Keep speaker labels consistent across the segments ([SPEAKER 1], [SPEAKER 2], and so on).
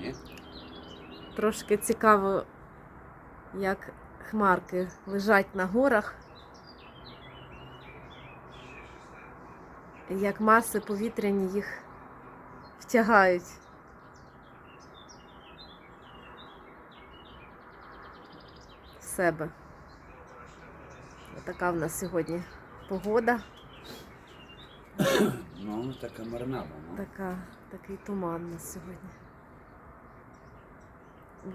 [SPEAKER 1] nie?
[SPEAKER 2] Трошки цікаво, як хмарки лежать на горах. Як маси повітряні їх втягають. в себе. Така в нас сьогодні погода,
[SPEAKER 1] No, taka marnawa, no.
[SPEAKER 2] така, такий туман у нас сьогодні.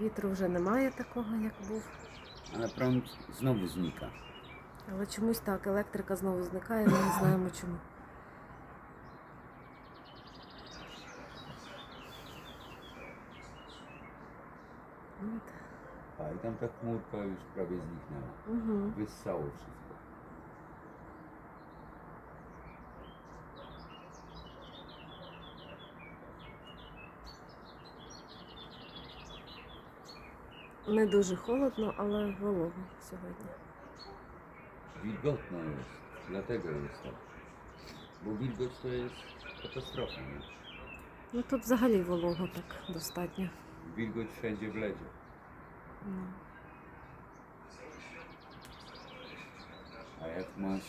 [SPEAKER 2] Вітру вже немає такого, як був.
[SPEAKER 1] Але прям знову зніка.
[SPEAKER 2] Але чомусь так, електрика знову зникає, ми не знаємо чому. От.
[SPEAKER 1] I tam ta chmurka już prawie zniknęła.
[SPEAKER 2] Угу.
[SPEAKER 1] Wyssało wszystko.
[SPEAKER 2] Не дуже холодно, але волого сьогодні.
[SPEAKER 1] Wilgotno jest, dlatego jest tak. Bo wilgoć to jest katastrofa, nie?
[SPEAKER 2] Ну тут взагалі волого так достатньо.
[SPEAKER 1] Wilgoć wszędzie wlezie.
[SPEAKER 2] Ну.
[SPEAKER 1] A jak masz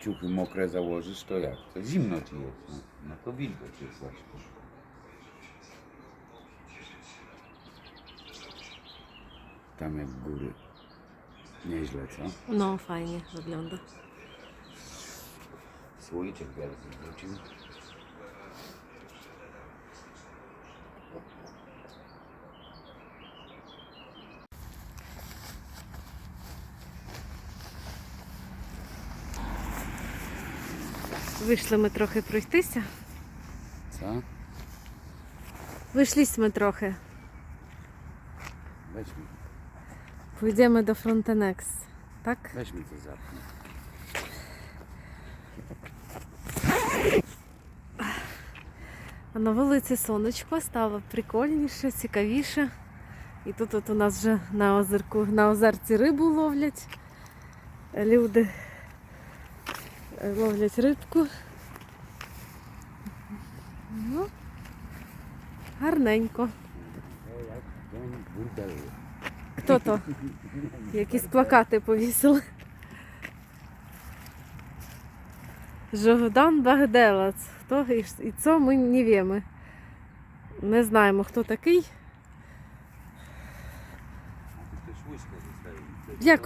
[SPEAKER 1] ciuchy mokre założysz, to jak? To zimno ci jest. No, no to wilgoć jest właśnie. Tam jak góry. Nieźle, co?
[SPEAKER 2] Ну, файnie wygląda.
[SPEAKER 1] Słoiczek wielki wrócił.
[SPEAKER 2] Вийшли ми трохи пройтися.
[SPEAKER 1] Co?
[SPEAKER 2] Вийшлись трохи.
[SPEAKER 1] Weź mi,
[SPEAKER 2] Pójdziemy do Frontenex. Tak?
[SPEAKER 1] weź mi to zapnij.
[SPEAKER 2] А на вулиці сонечко стало прикольніше, цікавіше. І тут от у нас вже на озерку, на озерці рибу ловлять. Люди е, ловлять рибку. Ну, гарненько.
[SPEAKER 1] Dzień burdelu.
[SPEAKER 2] Хто то? Якісь плакати повісили. Жогдан Багделац. Хто і це ми не віємо. Не знаємо, хто такий.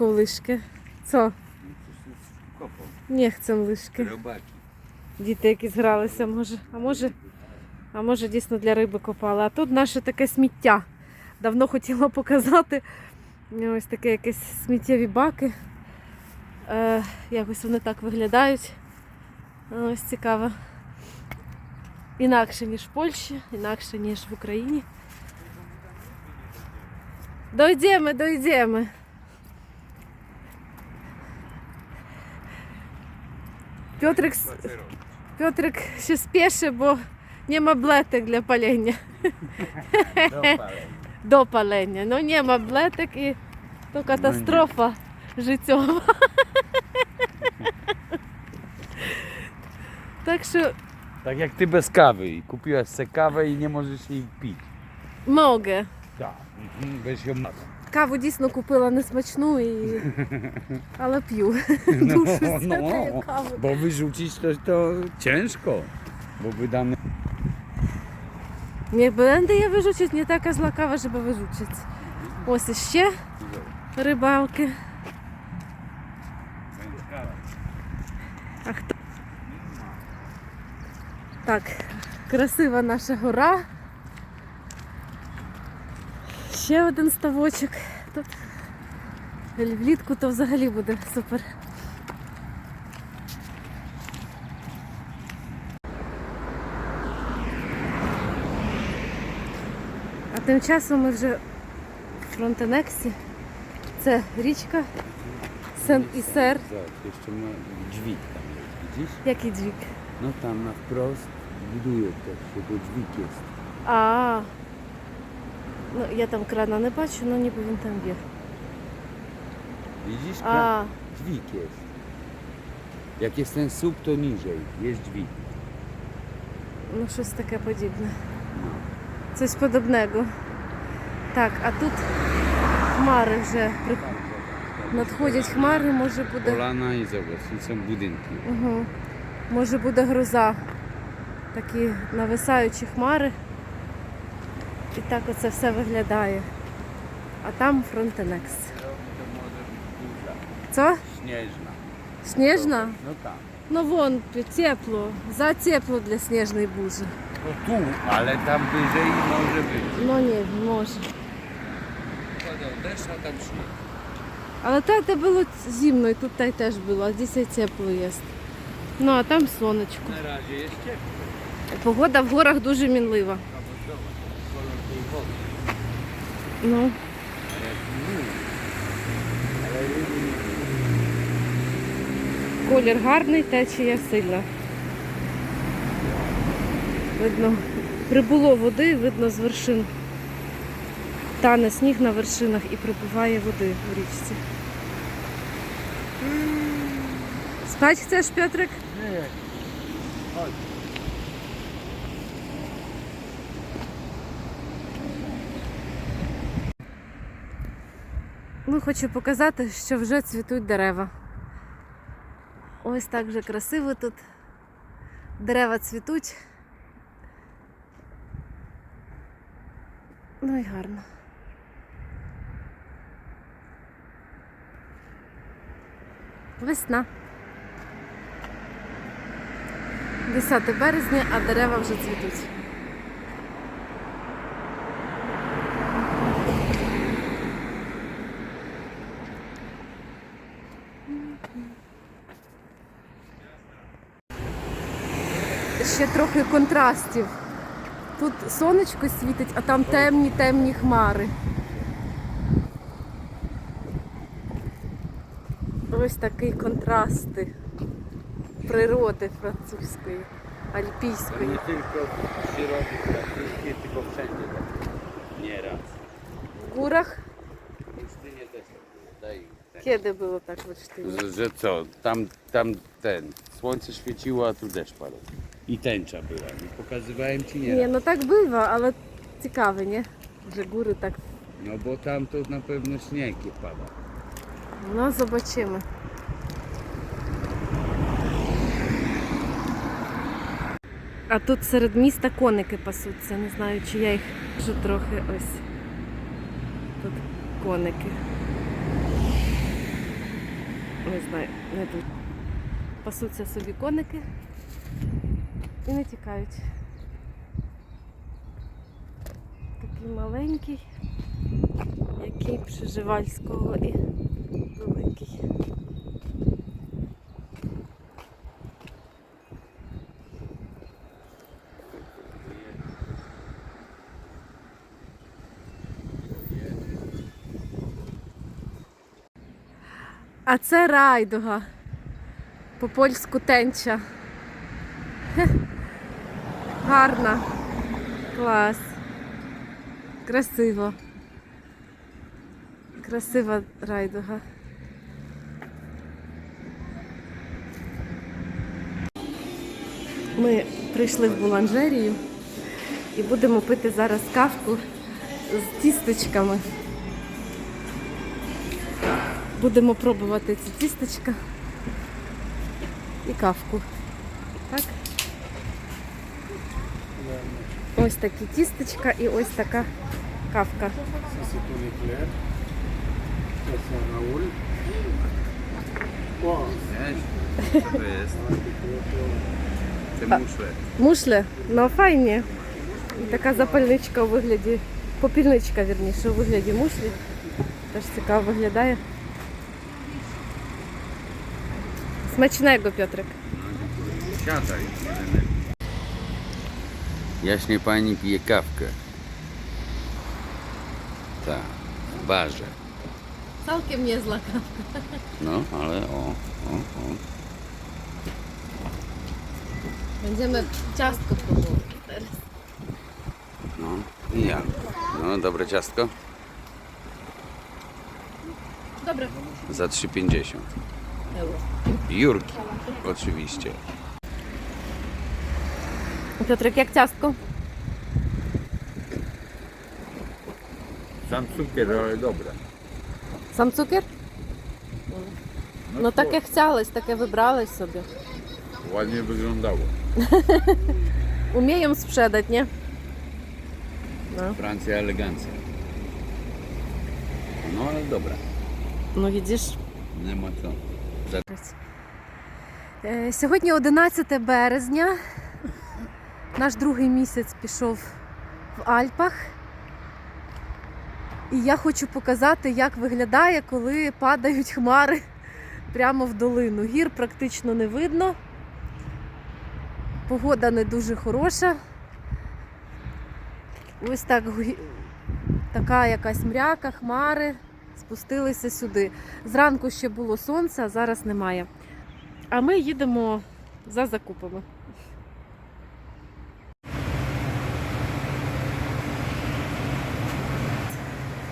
[SPEAKER 2] У лишки? Це? Не chcемо лишки. Діти якісь гралися, може. А може, а може дійсно для риби копали. А тут наше таке сміття. Давно хотіла показати. Ось таке якесь сміттєві баки. Е, якось вони так виглядають. Ось цікаво. Інакше, ніж в Польщі, інакше, ніж в Україні. Дойдемо, дойдемо. Петрик, Петрик spieszy, bo nie ma bletek dla palenia. До palenia. No nie ma bletek i to katastrofa życiowa. Tak що
[SPEAKER 1] Tak jak ty bez kawy i kupiłaś se kawę i nie możesz jej pić.
[SPEAKER 2] mogę.
[SPEAKER 1] Tak. Weź ją
[SPEAKER 2] Каву дійсно купила несмачну, і... але п'ю. Душу
[SPEAKER 1] No,
[SPEAKER 2] святою каву.
[SPEAKER 1] bo wyrzucić to, to ciężko. Bo wydane.
[SPEAKER 2] Nie będę я вижучити, не така зла кава, щоб вижучити. Ось іще рибалки. А хто? Так, красива наша гора. Ще один ставочок. Тут влітку то взагалі буде супер. Тим часом ми вже в Фронтенексі. Це річка Сен-Ісер.
[SPEAKER 1] Zobacz, jeszcze ma dźwig tam widzisz?
[SPEAKER 2] Який двік?
[SPEAKER 1] No tam na wprost buduje też, jego dźwig jest.
[SPEAKER 2] А, ну я там крана не бачу, ну ніби він там є.
[SPEAKER 1] Widzisz?
[SPEAKER 2] А,
[SPEAKER 1] Dźwig jest. Jak jest ten słup, to niżej. Jest dźwig.
[SPEAKER 2] ну щось таке подібне.
[SPEAKER 1] No.
[SPEAKER 2] Coś podobnego. Так, а тут хмари вже при- надходять хмари, може буде.
[SPEAKER 1] Polana i zobacz, tu są budynki.
[SPEAKER 2] Угу. Може буде гроза. Такі нависаючі хмари. І так оце все виглядає. А там фронтенекс. Co?
[SPEAKER 1] Śnieżna.
[SPEAKER 2] Śnieżna?
[SPEAKER 1] No tam.
[SPEAKER 2] No won, ciepło. Za ciepło dla śnieżnej burzy.
[SPEAKER 1] No tu, ale tam wyżej może być.
[SPEAKER 2] No nie wiem, może.
[SPEAKER 1] Padał deszcz, a tam śnieg.
[SPEAKER 2] Ale to, to było zimno i tutaj też było, a dzisiaj ciepło jest. Ну, а там сонечко.
[SPEAKER 1] Razie jest ciepło.
[SPEAKER 2] Погода в горах дуже мінлива.
[SPEAKER 1] No bo zobacz, kolor tej wody.
[SPEAKER 2] Ну,
[SPEAKER 1] A jak mów. Ale ryby
[SPEAKER 2] колір гарний, течія сильна. Видно, прибуло води, видно з вершин. Тане сніг на вершинах і прибуває води в річці. Спать chcesz, Петрик?
[SPEAKER 1] Chodź.
[SPEAKER 2] Ну, хочу показати, що вже цвітуть дерева. Ось так вже красиво тут. Дерева цвітуть. Ну і гарно. Весна. 10 березня, а дерева вже цвітуть. Ще трохи контрастів. Тут сонечко світить, а там темні темні хмари. Ось такий контрасти природи французької, альпійської.
[SPEAKER 1] w tak.
[SPEAKER 2] В
[SPEAKER 1] W Olsztynie też tak było. Daj ten.
[SPEAKER 2] Kiedy було так в Ольштині?
[SPEAKER 1] Że, że co, tam, tam ten, słońce świeciło, a tu deszcz padał. I tęcza była. Nie pokazywałem ci
[SPEAKER 2] Ні,
[SPEAKER 1] nieraz.
[SPEAKER 2] ну так бива, але цікаве, ні? Вже гори так.
[SPEAKER 1] No bo tam to na pewno śnieg nie pada.
[SPEAKER 2] Ну, побачимо. А тут серед міста коники пасуться. Не знаю, чи я їх вже трохи ось. Тут коники. Не знаю, не тут. Пасуться собі коники і не тікають. Такий маленький, який Приживальського і великий. А це райдуга. По-польську тенча. Гарна. Клас. Красиво. Красива райдуга. Ми прийшли в буланжерію і будемо пити зараз кавку з тістечками. Будемо пробувати ці тістечка і кавку. Ось такі тістечка і ось така кавка.
[SPEAKER 3] Ça c'est ton éclair. Ça c'est Raoul. Wow.
[SPEAKER 1] Wiesz, co to jest? Te muszle.
[SPEAKER 2] Мушле, ну файні. І така запальничка у вигляді, попільничка, вірніше, у вигляді мушлі. Теж цікаво виглядає. Смачnego, Петрик.
[SPEAKER 1] Siadaj. Jaśnie pani pije kawkę. Tak, w barze.
[SPEAKER 2] Całkiem niezła
[SPEAKER 1] No, ale o, o, o.
[SPEAKER 2] Będziemy ciastko próbować teraz.
[SPEAKER 1] No i ja. No, dobre ciastko?
[SPEAKER 2] Dobre.
[SPEAKER 1] Za 3,50.
[SPEAKER 2] Euro.
[SPEAKER 1] Jurki, oczywiście.
[SPEAKER 2] Piotrek, jak ciastko?
[SPEAKER 1] Sam cukier, ale dobre.
[SPEAKER 2] Сам цукер? Ну таке chciałeś, таке вибрали собі.
[SPEAKER 1] Ładnie wyglądało.
[SPEAKER 2] Umieją sprzedać, nie? No,
[SPEAKER 1] ale dobra.
[SPEAKER 2] ну widzisz.
[SPEAKER 1] Nie ma co. Za...
[SPEAKER 2] Е, Сьогодні 11 березня. Наш другий місяць пішов в Альпах. І я хочу показати, як виглядає, коли падають хмари прямо в долину. Гір практично не видно. Погода не дуже хороша. Ось так така якась мряка, хмари спустилися сюди. Зранку ще було сонце, а зараз немає. А ми їдемо за закупами.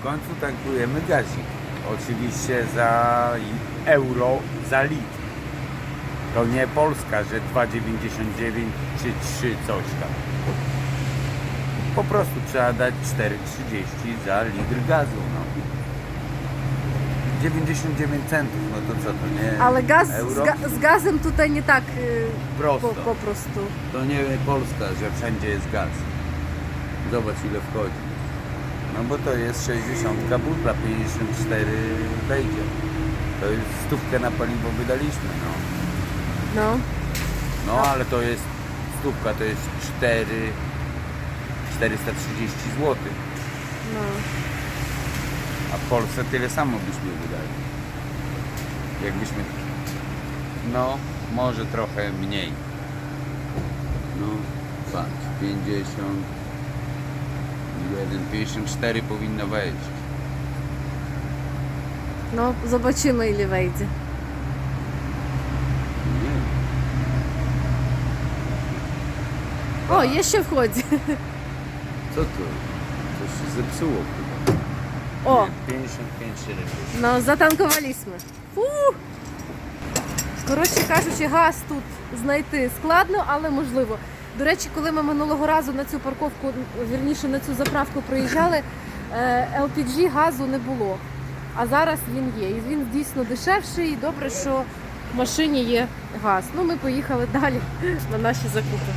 [SPEAKER 1] W końcu tankujemy gazik. Oczywiście za euro za litr. To nie Polska, że 2,99 czy 3 coś tam. Po prostu trzeba dać 4,30 za litr gazu. No. 99 centów, no to co to nie?
[SPEAKER 2] Ale gaz, z,
[SPEAKER 1] ga,
[SPEAKER 2] z gazem tutaj nie tak y, Prosto. po,
[SPEAKER 1] po
[SPEAKER 2] prostu.
[SPEAKER 1] To nie Polska, że wszędzie jest gaz. Zobacz ile wchodzi. No bo to jest 60 butla, 54 wejdzie. To jest stówkę na paliwo wydaliśmy, no.
[SPEAKER 2] No.
[SPEAKER 1] No ale to jest stówka, to jest 4 430 zł.
[SPEAKER 2] No.
[SPEAKER 1] A w Polsce tyle samo byśmy wydali. Jakbyśmy. No, może trochę mniej. No, patrz, 50. 1, 54 wejść.
[SPEAKER 2] no, zobaczymy ile wejdzie.
[SPEAKER 1] Nie.
[SPEAKER 2] O, jeszcze wchodzi.
[SPEAKER 1] Co to? Coś się zepsuło chyba.
[SPEAKER 2] О,
[SPEAKER 1] Nie, 55 70.
[SPEAKER 2] ну затанкувалися. Фу! Коротше кажучи, газ тут знайти складно, але можливо. До речі, коли ми минулого разу на цю парковку, вірніше на цю заправку приїжджали, е, LPG газу не було. А зараз він є. І він дійсно дешевший, і добре, що в машині є газ. Ну, ми поїхали далі на наші закупи.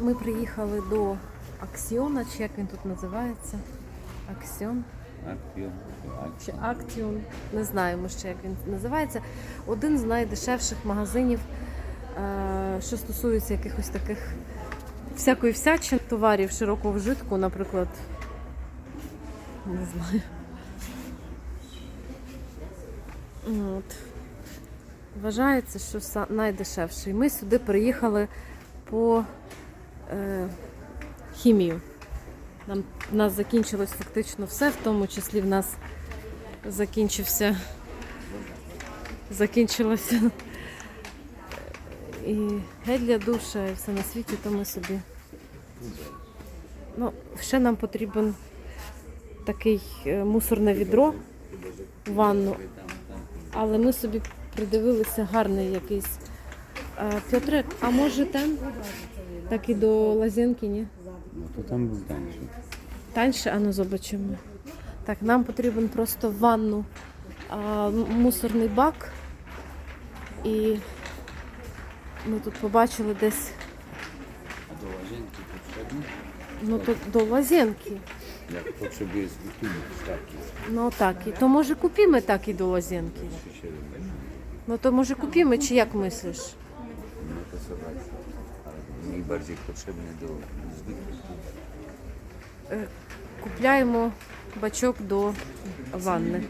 [SPEAKER 2] Ми приїхали до Аксіона, чи як він тут називається? Аксіон
[SPEAKER 1] Akcjon.
[SPEAKER 2] чи Актіон, не знаємо ще, як він називається. Один з найдешевших магазинів, е, що стосується якихось таких всякої всячини товарів широкого вжитку, наприклад, не знаю. От. Вважається, що найдешевший. Ми сюди приїхали по е, хімію. Нам, в нас закінчилось фактично все, в тому числі в нас закінчився. Закінчилося і гель для душа, і все на світі, то ми собі. Ну, ще нам потрібен такий е, мусорне відро в ванну. Але ми собі придивилися гарний якийсь. Е, Петрик, а може там? Так і до лазінки, ні?
[SPEAKER 1] No to tam był tańszy.
[SPEAKER 2] Таньше, а ну zobaczymy. Так, нам потрібен просто ванну а, мусорний бак. І ми тут побачили десь
[SPEAKER 1] A do łazienki
[SPEAKER 2] ну, тут до лазенки.
[SPEAKER 1] Jak potrzebujesz wytłumić taki.
[SPEAKER 2] Ну так, і то може купімо так і до лазенки.
[SPEAKER 1] 3,7.
[SPEAKER 2] Ну то може купімо, чи як мислиш?
[SPEAKER 1] No to zobacz. Ale mniej bardziej potrzebny.
[SPEAKER 2] Купляємо бачок до ванни.